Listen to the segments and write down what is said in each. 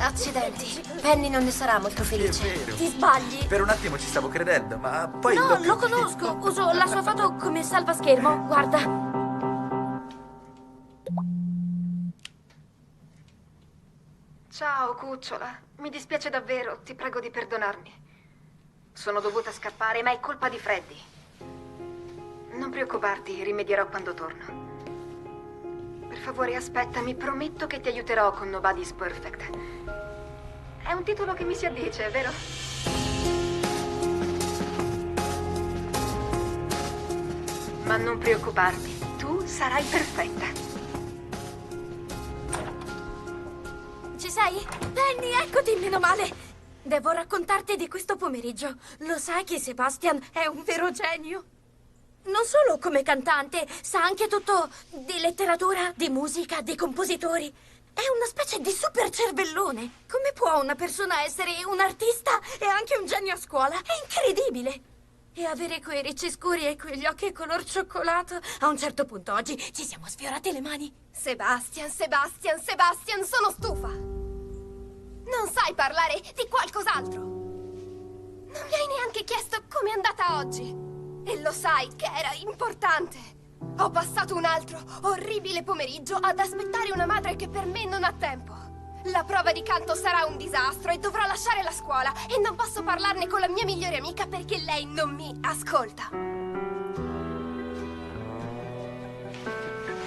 Accidenti. Penny non ne sarà molto Sì, è felice. vero. Ti sbagli? Per un attimo ci stavo credendo, ma poi... No, lo conosco. Uso la sua foto come salvaschermo. Guarda. Ciao, cucciola. Mi dispiace davvero, ti prego di perdonarmi. Sono dovuta scappare, ma è colpa di Freddy. Non preoccuparti, rimedierò quando torno. Per favore, aspettami, prometto che ti aiuterò con Nobody's Perfect. È un titolo che mi si addice, vero? Ma non preoccuparti, tu sarai perfetta. Ci sei? Penny, eccoti, meno male. Devo raccontarti di questo pomeriggio. Lo sai che Sebastian è un vero genio? Non solo come cantante, sa anche tutto di letteratura, di musica, di compositori. È una specie di super cervellone. Come può una persona essere un artista e anche un genio a scuola? È incredibile. E avere quei ricci scuri e quegli occhi color cioccolato. A un certo punto oggi ci siamo sfiorati le mani. Sebastian, Sebastian, Sebastian, sono stufa. Non sai parlare di qualcos'altro. Non mi hai neanche chiesto com'è andata oggi. E lo sai che era importante. Ho passato un altro orribile pomeriggio ad aspettare una madre che per me non ha tempo. La prova di canto sarà un disastro e dovrò lasciare la scuola e non posso parlarne con la mia migliore amica perché lei non mi ascolta.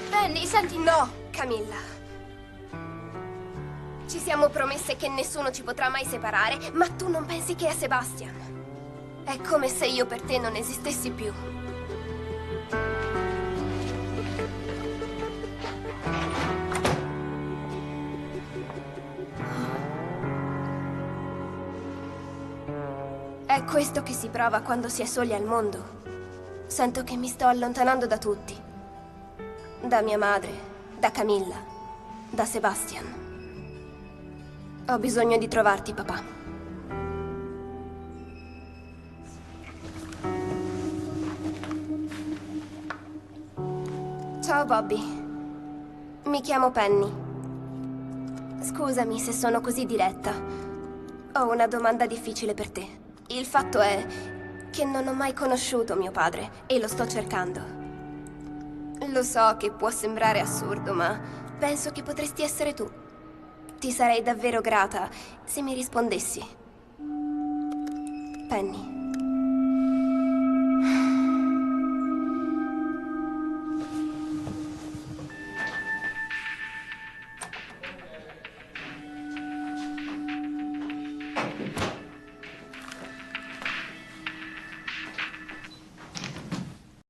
Penny, senti, No, Camilla. Ci siamo promesse che nessuno ci potrà mai separare, ma tu non pensi che a Sebastian. È come se io per te non esistessi più. È questo che si prova quando si è soli al mondo. Sento che mi sto allontanando da tutti. Da mia madre, da Camilla, da Sebastian. Ho bisogno di trovarti, papà. Ciao, Bobby. Mi chiamo Penny. Scusami se sono così diretta. Ho una domanda difficile per te. Il fatto è che non ho mai conosciuto mio padre e lo sto cercando. Lo so che può sembrare assurdo, ma penso che potresti essere tu. Ti sarei davvero grata se mi rispondessi. Penny.